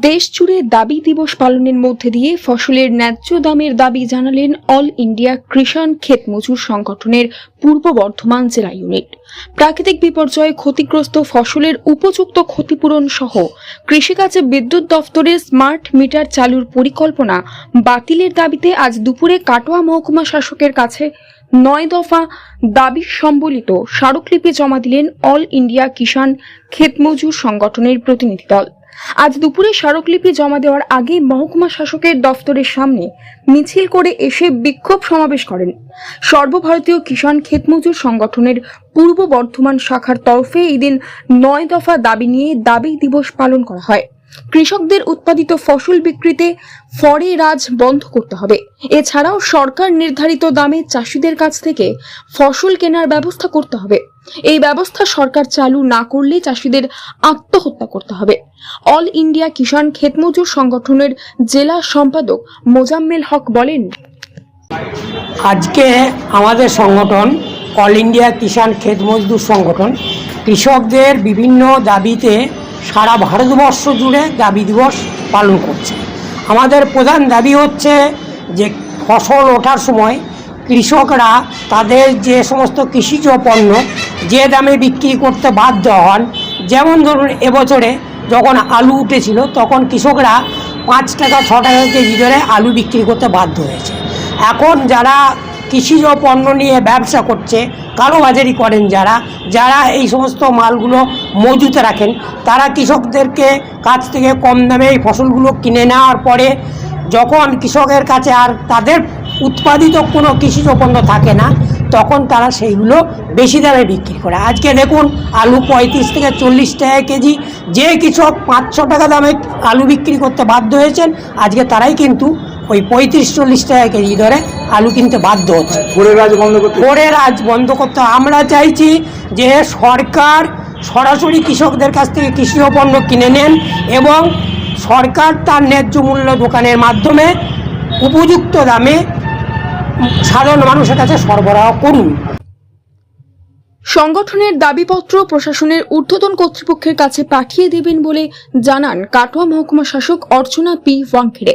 দেশ জুড়ে দাবি দিবস পালনের মধ্যে দিয়ে ফসলের ন্যায্য দামের দাবি জানালেন অল ইন্ডিয়া কৃষাণ ক্ষেত মজুর সংগঠনের পূর্ব বর্ধমান জেলা ইউনিট। প্রাকৃতিক বিপর্যয়ে ক্ষতিগ্রস্ত ফসলের উপযুক্ত ক্ষতিপূরণ সহ কৃষিকাজে বিদ্যুৎ দফতরের স্মার্ট মিটার চালুর পরিকল্পনা বাতিলের দাবিতে আজ দুপুরে কাটোয়া মহকুমা শাসকের কাছে নয় দফা দাবি সম্বলিত স্মারকলিপি জমা দিলেন অল ইন্ডিয়া কিষাণ ক্ষেতমজুর সংগঠনের প্রতিনিধি দল। আজ দুপুরে স্মারকলিপি জমা দেওয়ার আগে মহকুমা শাসকের দফতরের সামনে মিছিল করে এসে বিক্ষোভ সমাবেশ করেন। সর্বভারতীয় কিষাণ ক্ষেতমজুর সংগঠনের পূর্ব বর্ধমান শাখার তরফে এই দিন নয় দফা দাবি নিয়ে দাবি দিবস পালন করা হয়। কৃষকদের উৎপাদিত ফসল বিক্রিতে ফরে রাজ বন্ধ করতে হবে। এছাড়াও সরকার নির্ধারিত দামে চাষিদের কাছ থেকে ফসল কেনার ব্যবস্থা করতে হবে। এই ব্যবস্থা সরকার চালু না করলে চাষিদের আত্মহত্যা করতে হবে। অল ইন্ডিয়া কিষাণ ক্ষেতমজুর সংগঠনের জেলা সম্পাদক মোজাম্মেল হক বলেন, আজকে আমাদের সংগঠন, অল ইন্ডিয়া কিষাণ ক্ষেত মজদুর সংগঠন, কৃষকদের বিভিন্ন দাবিতে সারা ভারতবর্ষ জুড়ে দাবি দিবস পালন করছে। আমাদের প্রধান দাবি হচ্ছে যে ফসল ওঠার সময় কৃষকরা তাদের যে সমস্ত কৃষিজ পণ্য যে দামে বিক্রি করতে বাধ্য হন, যেমন ধরুন এবছরে যখন আলু উঠেছিল, তখন কৃষকরা পাঁচ টাকা, ছ টাকা কেজি ধরে আলু বিক্রি করতে বাধ্য হয়েছে। এখন যারা কৃষিজ পণ্য নিয়ে ব্যবসা করছে কালোবাজারি করেন যারা যারা এই সমস্ত মালগুলো মজুতে রাখেন, তারা কৃষকদেরকে কাছ থেকে কম দামে এই ফসলগুলো কিনে নেওয়ার পরে যখন কৃষকের কাছে আর তাদের উৎপাদিত কোনো কৃষিজ পণ্য থাকে না, তখন তারা সেইগুলো বেশি দামে বিক্রি করে। আজকে দেখুন, আলু পঁয়ত্রিশ থেকে চল্লিশ টাকা কেজি, যে কৃষক পাঁচশো টাকা দামে আলু বিক্রি করতে বাধ্য হয়েছেন, আজকে তারাই কিন্তু ওই পঁয়ত্রিশ চল্লিশ টাকা কেজি ধরে আলু কিনতে বাধ্য হচ্ছে। করে রাজ বন্ধ করতে করে রাজ বন্ধ করতে আমরা চাইছি যে সরকার সরাসরি কৃষকদের কাছ থেকে কৃষি পণ্য কিনে নেন এবং সরকার তার ন্যায্য মূল্য দোকানের মাধ্যমে উপযুক্ত দামে সাধারণ মানুষের কাছে সরবরাহ করুন। সংগঠনের দাবিপত্র প্রশাসনের ঊর্ধ্বতন কর্তৃপক্ষের কাছে পাঠিয়ে দেবেন বলে জানান কাটোয়া মহকুমা শাসক Archana P. Wankhede.